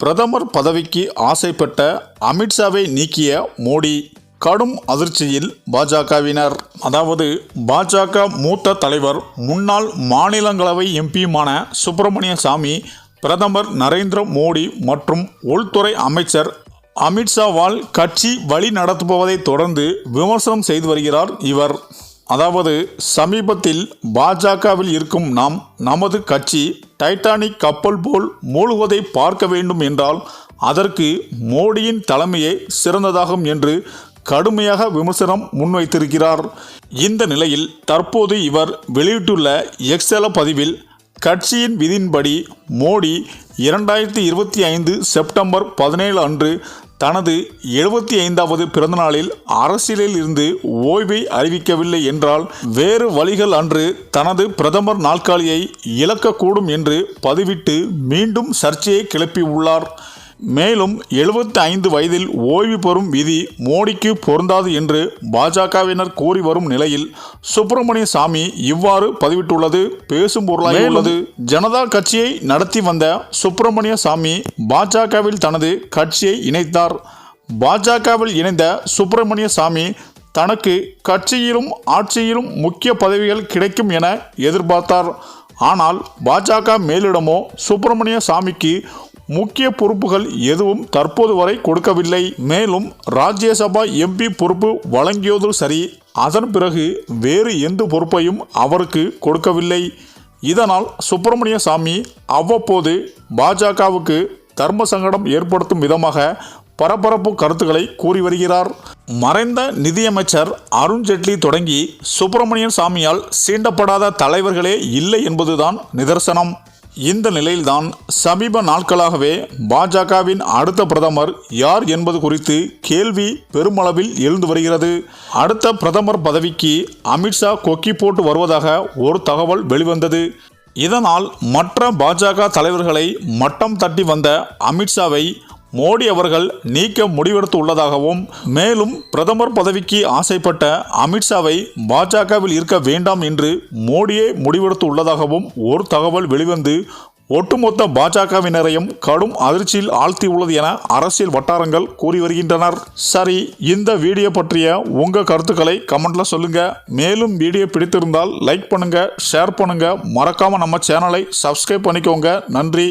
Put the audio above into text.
பிரதமர் பதவிக்கு ஆசைப்பட்ட அமித்ஷாவை நீக்கிய மோடி கடும் அதிர்ச்சியில் பாஜகவினர். அதாவது பாஜக மூத்த தலைவர் முன்னாள் மாநிலங்களவை எம்பியுமான சுப்பிரமணிய சாமி பிரதமர் நரேந்திர மோடி மற்றும் உள்துறை அமைச்சர் அமித்ஷாவால் கட்சி வழி நடத்துபவதை தொடர்ந்து விமர்சனம் செய்து வருகிறார் இவர். அதாவது சமீபத்தில் பாஜகவில் இருக்கும் நாம் நமது கட்சி டைட்டானிக் கப்பல் போல் மூழ்குவதை பார்க்க வேண்டும் என்றால் அதற்கு மோடியின் தலைமையே சிறந்ததாகும் என்று கடுமையாக விமர்சனம் முன்வைத்திருக்கிறார். இந்த நிலையில் தற்போது இவர் வெளியிட்டுள்ள எக்ஸல பதிவில் கட்சியின் விதியின்படி மோடி இரண்டாயிரத்தி இருபத்தி ஐந்து செப்டம்பர் பதினேழு அன்று தனது எழுபத்தி ஐந்தாவது பிறந்தநாளில் அரசியலில் இருந்து ஓய்வை அறிவிக்கவில்லை என்றால் வேறு வழிகள் அன்று தனது பிரதமர் நாற்காலியை இழக்கக்கூடும் என்று பதிவிட்டு மீண்டும் சர்ச்சையை கிளப்பியுள்ளார் மேலும் 75 ஐந்து வயதில் ஓய்வு பெறும் விதி மோடிக்கு பொருந்தாது என்று பாஜகவினர் கூறி வரும் நிலையில் சுப்பிரமணிய சாமி இவ்வாறு பதிவிட்டுள்ளது. பேசும் பொருளாக உள்ளது. ஜனதா கட்சியை நடத்தி வந்த சுப்பிரமணிய சாமி பாஜகவில் தனது கட்சியை இணைத்தார். பாஜகவில் இணைந்த சுப்பிரமணிய சாமி தனக்கு கட்சியிலும் ஆட்சியிலும் முக்கிய பதவிகள் கிடைக்கும் என எதிர்பார்த்தார். ஆனால் பாஜக மேலிடமோ சுப்பிரமணிய சாமிக்கு முக்கிய பொறுப்புகள் எதுவும் தற்போது வரை கொடுக்கவில்லை. மேலும் ராஜ்யசபா எம்பி பொறுப்பு வழங்கியதும் சரி அதன் பிறகு வேறு எந்த பொறுப்பையும் அவருக்கு கொடுக்கவில்லை. இதனால் சுப்பிரமணிய சாமி அவ்வப்போது பாஜகவுக்கு தர்ம சங்கடம் ஏற்படுத்தும் விதமாக பரபரப்பு கருத்துக்களை கூறி வருகிறார். மறைந்த நிதியமைச்சர் அருண் ஜெட்லி தொடங்கி சுப்பிரமணியன் சாமியால் சீண்டப்படாத தலைவர்களே இல்லை என்பதுதான் நிதர்சனம். இந்த நிலையில்தான் சமீப நாட்களாகவே பாஜகவின் அடுத்த பிரதமர் யார் என்பது குறித்து கேள்வி பெருமளவில் எழுந்து வருகிறது. அடுத்த பிரதமர் பதவிக்கு அமித்ஷா கொக்கி போட்டு வருவதாக ஒரு தகவல் வெளிவந்தது. இதனால் மற்ற பாஜக தலைவர்களை மட்டம் தட்டி வந்த அமித்ஷாவை மோடி அவர்கள் நீக்க முடிவெடுத்து உள்ளதாகவும் மேலும் பிரதமர் பதவிக்கு ஆசைப்பட்ட அமித்ஷாவை பாஜகவில் இருக்க வேண்டாம் என்று மோடியே முடிவெடுத்து உள்ளதாகவும் ஒரு தகவல் வெளிவந்து ஒட்டுமொத்த பாஜகவினரையும் கடும் அதிர்ச்சியில் ஆழ்த்தியுள்ளது என அரசியல் வட்டாரங்கள் கூறி வருகின்றனர். சரி இந்த வீடியோ பற்றிய உங்கள் கருத்துக்களை கமெண்ட்ல சொல்லுங்க. மேலும் வீடியோ பிடித்திருந்தால் லைக் பண்ணுங்க ஷேர் பண்ணுங்க. மறக்காம நம்ம சேனலை சப்ஸ்கிரைப் பண்ணிக்கோங்க. நன்றி.